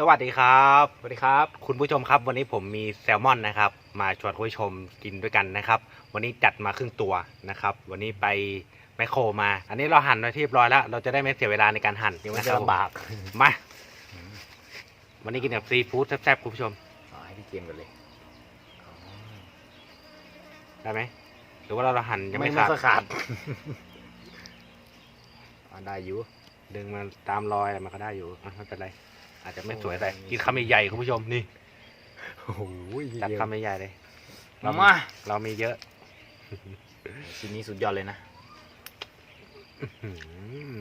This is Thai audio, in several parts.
สวัสดีครับสวัสดีครับ คุณผู้ชมครับวันนี้ผมมีแซลมอนนะครับ มาชวนคุณผู้ชมกินด้วยกันนะครับ วันนี้จัดมาครึ่งตัวนะครับ วันนี้ไปแมคโครมา อันนี้เราหั่นไว้ที่เรียบร้อยแล้ว เราจะได้ไม่เสียเวลาในการหั่นยังไม่นะจะครับลำบากมาวันนี้กินกับซีฟู้ดแซ่บๆคุณผู้ชมเอาให้พี่เกมกันเลยได้ไหมหรือว่าเราหั่นยังไม่ไม่ขาดค่อยขาดอ่าได้อยู่ดึงมันตามรอยอะไรมันก็ได้อยู่อะไม่เป็นไร อาจจะไม่สวยแต่โอ้ยกินคำใหญ่ๆคุณผู้ชมนี่โอ้โหจัดคำใหญ่ๆเลยเรามา เรามีเยอะชิ้นนี้สุดยอดเลยนะอืม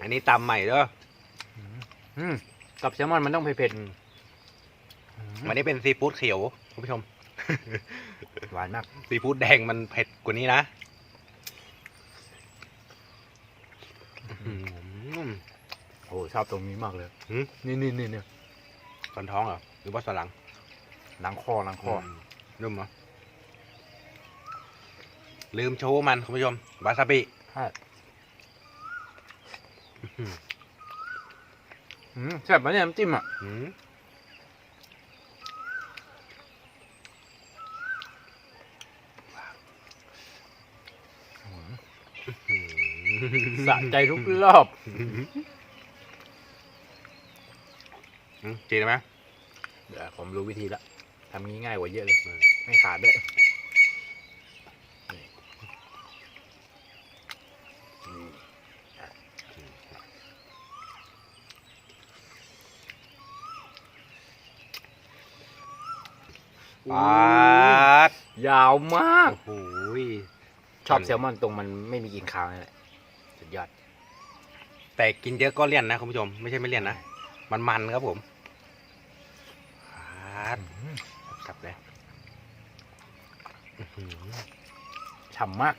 อันนี้ตำใหม่เด้ออืมกับแซลมอนมันต้องเผ็ดอืมๆวันนี้เป็นซีฟู้ดเขียวคุณผู้ชม หวานมาก ซีฟู้ดแดงมันเผ็ดกว่านี้นะอืม โอ้ ชอบตรงนี้มากเลยหืม นี่นี่นี่นี่ส่วนท้องเหรอหรือว่าส่วนหลังหลังคอหลังคอมนุ่มเหรอลืมโชว์มันคุณผู้ชมวาซาบิใช่อืมอืมแซ่บปะเนี่ยน้ำจิ้มอะอืมสะใจทุกรอบ อืมจีนไหมเดี๋ยวผมรู้วิธีละทำงี้ง่ายกว่าเยอะเลย ไม่ขาดด้วยนี่นี่อะปาดยาวมากโอ้โหชอบแซลมอนตรงมันไม่มีกลินคาวนี่แหละ สุดยอด แต่กินเยอะก็เลี่ยนนะคุณผู้ชม ไม่ใช่ไม่เลี่ยนนะ มันมันครับผมปาดกลับเลยอื้อหือฉ่ำมาก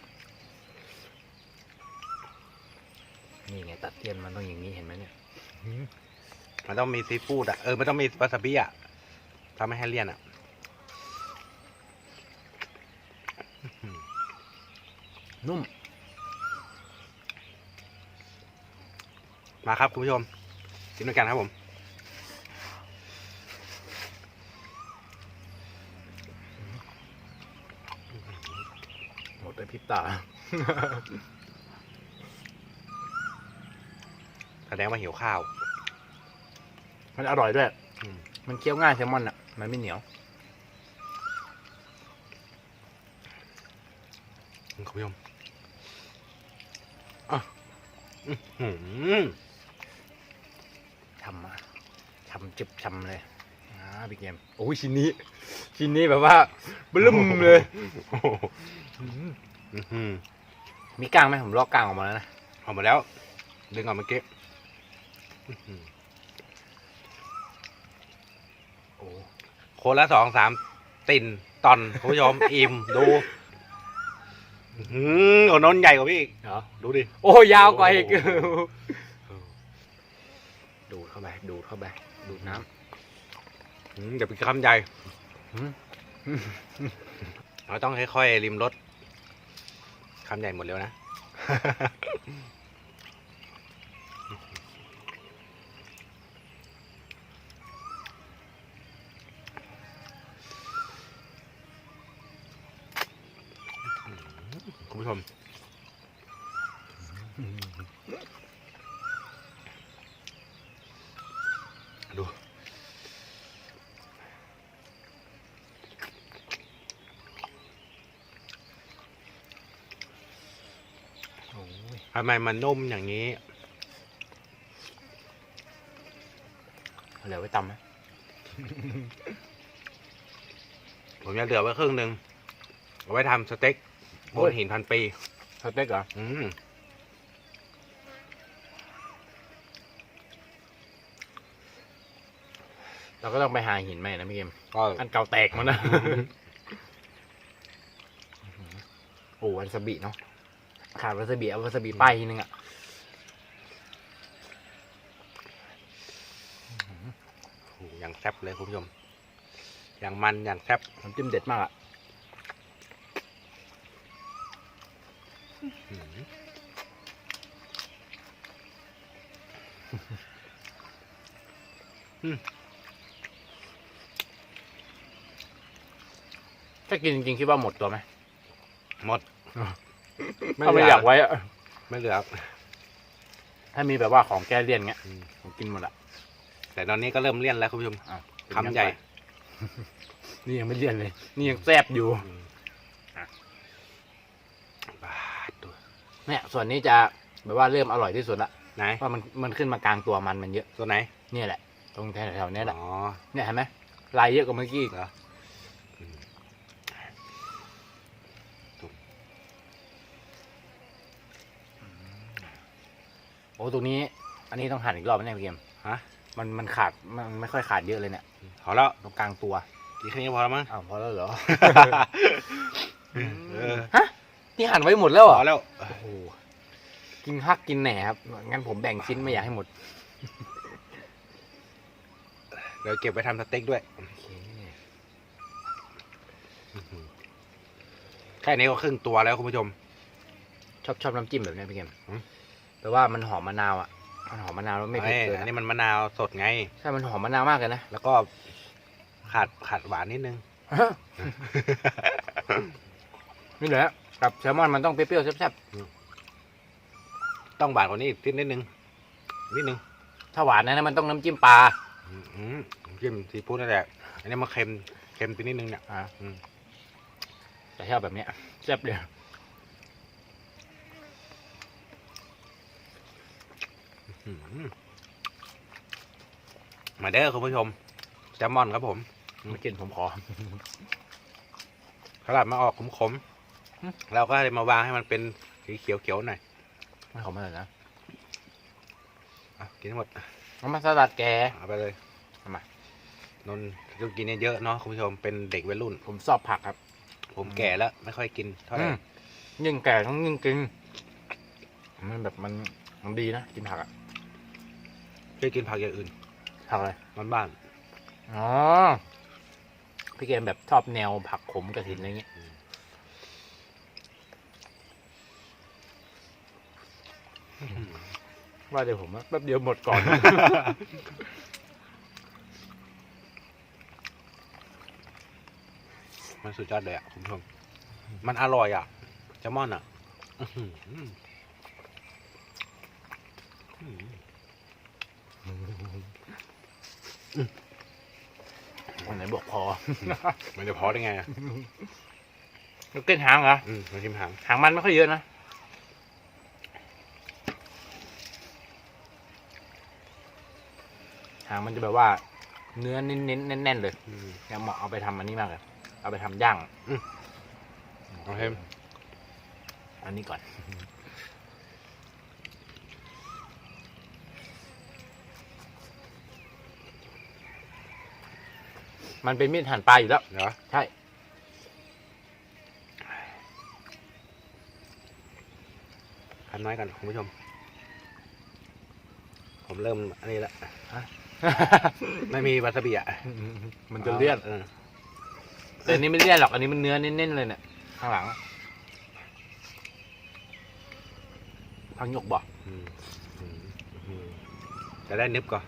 นี่ไงตัดเทียนมันต้องอย่างนี้เห็นไหมเนี่ย มันต้องมีซีฟู้ดอะ เออ มันต้องมีวาซาบิอะทำไม่ให้เลี่ยนอะนุ่ม มาครับ คุณผู้ชมกินด้วยกันครับผม หมด เลยพริบตา แสดงว่าหิวข้าว มันอร่อยด้วยอืมมันเคี้ยวง่ายแซลมอนอะ มันไม่เหนียวคุณผู้ชมอะอื้อหือทำมาทำจิบชำเลยอ่าพี่เกมโอ้ยชิ้นนี้ ชิ้นนี้แบบว่าบลึ้มเลยโอ้โหอื้อหือ มีก้างไหมผมลอกก้างออกมาแล้วนะออกมาแล้ว ดึงออกเมื่อกี้อื้อหือโอ้คนละสองสามติ่นตอนคุณผู้ชมอิ่มดูอื้อหือโอ้นนท์ใหญ่กว่าพี่อีกเหรอดูดิ โอ้ยาวกว่าอีกโอ้โหดูดเข้าไปดูดเข้าไปดูดน้อืมเดี๋ยวเป็นคำใหญ่ำหืมเราต้องค่อยๆริมรส คำใหญ่หมดแล้วนะ คุณผู้ชมดู โอ้ย ทำไมมันนุ่มอย่างนี้เหลือไว้ตำไหมผมจะเหลือไว้ครึ่งหนึ่งเอาไว้ทำสเต็กบนหินพันปีสเต็กเหรอ อืมเราก็ต้องไปหาหินใหม่นะพี่เกมก็อันเก่าแตกหมันนะ โอ้วาซาบิเนาะ ขาดวาซาบิเอาวาซาบิป้ายทีนึงอะโอ้โหอย่างแซ่บเลยคุณผู้ชม อย่างมันอย่างแซ่บน้ำจิ้มเด็ดมากอะอืมอืมถ้ากินจริงๆคิดว่าหมดตัวไหม หมด ถ้าไม่อยากไว้อะไม่เหลือถ้ามีแบบว่าของแก้เลี่ยนเงี้ยอืมผมกินหมดอะแต่ตอนนี้ก็เริ่มเลี่ยนแล้วคุณผู้ชมอ้าวคำใหญ่นี่ยังไม่เลี่ยนเลย นี่ยังแซบอยู่อะบาดตัวเนี่ย ส่วนนี้จะแบบว่าเริ่มอร่อยที่สุดละไหนเพราะมันมันขึ้นมากลางตัวมันมันเยอะ ตัวไหน เนี่ยแหละ ตรงแถวๆเนี้ยแหละ อ๋อ เนี่ยเห็นไหมลายเยอะกว่าเมื่อกี้อีกเหรออื โอ้ตรงนี้ อันนี้ต้องหั่นอีกรอบไหมเนี่ยพี่เกมฮะ มันมันขาดมันไม่ค่อยขาดเยอะเลยเนี่ยพอแล้วตรงกลางตัวกินแค่นี้พอแล้วมั้งอ้าวพอแล้วเหรอ เออฮะนี่หั่นไว้หมดแล้วเหรพออแล้วโอ้โหกินฮักกินแหนครับงั้นผมแบ่งชิ้นไม่อยากให้หมดเดี๋ยวเก็บไปทำสเต็กด้วยโอเคแค่นี้ก็ครึ่งตัวแล้วคุณผู้ชม ชอบชอบน้ำจิ้มแบบเนี้ยพี่เกมอืม แต่ว่ามันหอมมะนาวอะ มันหอมมะนาวแล้วไม่เผ็ดเอ้ยเกินอันอะนี้มันมะนาวสดไง ใช่ มันหอมมะนาวมากเลยนะ แล้วก็ขาดขาดหวานนิดนึง นี่แหละกับแซลมอนมันต้องเปรี้ยวๆแซ่บต้องหวานกว่านี้อีกนิดนึง นิดนึงๆถ้าหวานนะนะมันต้องน้ำจิ้มปลาอืมอืมจิ้มซีฟู้ดนั่นแหละ อันนี้มันเค็ม เค็มไปนิดนึงเนี่ยอ่าอืมแต่ชอบแบบเนี้ยแซ่บเลย มมาเด้อคุณผู้ชมแซลมอนครับผมไม่กินผมขอขนาดมาออกขมอืมๆเราก็เลยมาวางให้มันเป็นสีเขียวๆหน่อยไม่ขอมาเลยนะอะกินให้หมดน้ำมันสลัดแกเอาไปเลยเอามานนท์ต้องกินเยอะๆเนาะคุณผู้ชมเป็นเด็กวัยรุ่น ผมชอบผักครับ ผมอืมแก่แล้วไม่ค่อยกินเท่าไหร่อืมยิ่งแก่ต้องยิ่งกินมันแบบมันมันดีนะกินผักอะ เคยกินผักอย่างอื่น ผักอะไรมันบ้านอ๋อพี่เกมแบบชอบแนวผักขมกระถินอะไรเงี้ยว่าเดี๋ยวผมอะแป๊บเดียวหมดก่อน มันสุดยอดเลยอะคุณผู้ชมมันอร่อยอะแซลมอนอะ อื้อหืออื้อหือ วันไหนบอกพอ มันจะพอได้ไงอะแล้วกินหางเหรอ อืมมาชิมหางหางมันไม่ค่อยเยอะนะ หางมันจะแบบว่า เนื้อเน้นๆแน่นๆเลยอืมเนี่ยเหมาะเอาไปทำอันนี้มากเลย เอาไปทำย่าง โอเคอันนี้ก่อน มันเป็นมีดหั่นปลาอยู่แล้วเดี๋ยวใช่คันน้อยกันคุณผู้ชม ผมเริ่มอันนี้ละไม่มีวาซาบิอะมันจะเลี่ยนเออแต่อันนี้ไม่เลี่ยนหรอก อันนี้มันเนื้อเน้นๆเลยเนี่ยข้างหลังพังหยกบอกอืมอืมอืมจะได้นึบก่อน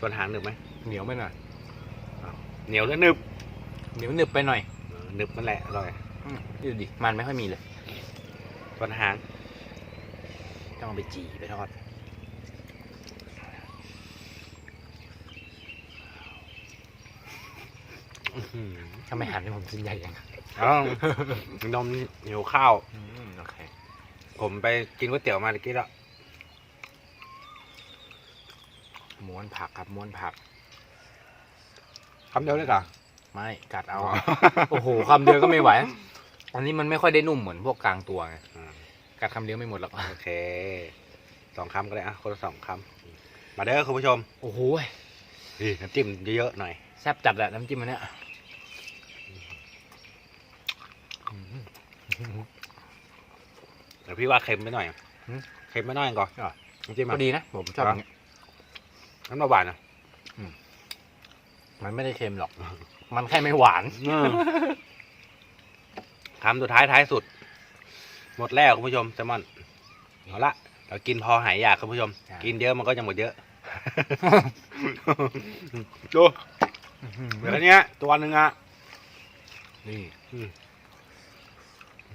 ส่วนหางนึบไหมเหนียวไปหน่อย เหนียวแล้วนึบเหนียวหนึบไปหน่อยเออนึบนั่นแหละอร่อยอืมดูดิมันไม่ค่อยมีเลยส่วนหางต้องเอาไปจีไปทอด อื้อหือถ้าไม่หั่นให้ผมชิ้นใหญ่ยังเอ้านมหิวข้าวอืมโอเคผมไปกินก๋วยเตี๋ยวมาเมื่อกี้แล้วม้วนผักครับม้วนผัก คำเดียวเลยเหรอไม่กัดเอาโอ้โหคำเดียวก็ไม่ไหว อันนี้มันไม่ค่อยได้นุ่มเหมือนพวกกลางตัวไงอ่ากัดคำเดียวไม่หมดหรอกโอเคสองคำก็ได้อะคนละสองคำมาเด้อคุณผู้ชมโอ้โหนี่น้ำจิ้มเยอะๆหน่อยแซ่บจัดแหละน้ำจิ้มอันเนี้ยอืมเดี๋ยวพี่ว่าเค็มไปหน่อยหืม เค็มไปหน่อยก่อนอะน้ำจิ้มก็อะดีนะ ผมชอบอย่างเงี้ยน้ำปลาหวานอะ มันไม่ได้เค็มหรอก มันแค่ไม่หวานคำสุดท้ายท้ายสุด หมดแล้วคุณผู้ชมแซลมอนเอาละเรากินพอหายอยากคุณผู้ชมครับกินเยอะมันก็จะหมดเยอะดูเหลือเนี้ยตัวหนึ่งอะนี่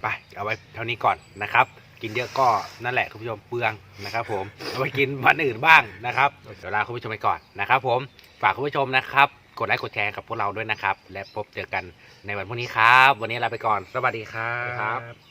ไปเอาไว้เท่านี้ก่อนนะครับ กินเยอะก็นั่นแหละคุณผู้ชมเปลืองนะครับ ผมเอาไปกินวันอื่นบ้างนะครับเดี๋ยวลาคุณผู้ชมไปก่อนนะครับ ผมฝากคุณผู้ชมนะครับ กดไลค์กดแชร์กับพวกเราด้วยนะครับ และพบเจอกันในวันพรุ่งนี้ครับ วันนี้ลาไปก่อน สวัสดีครับ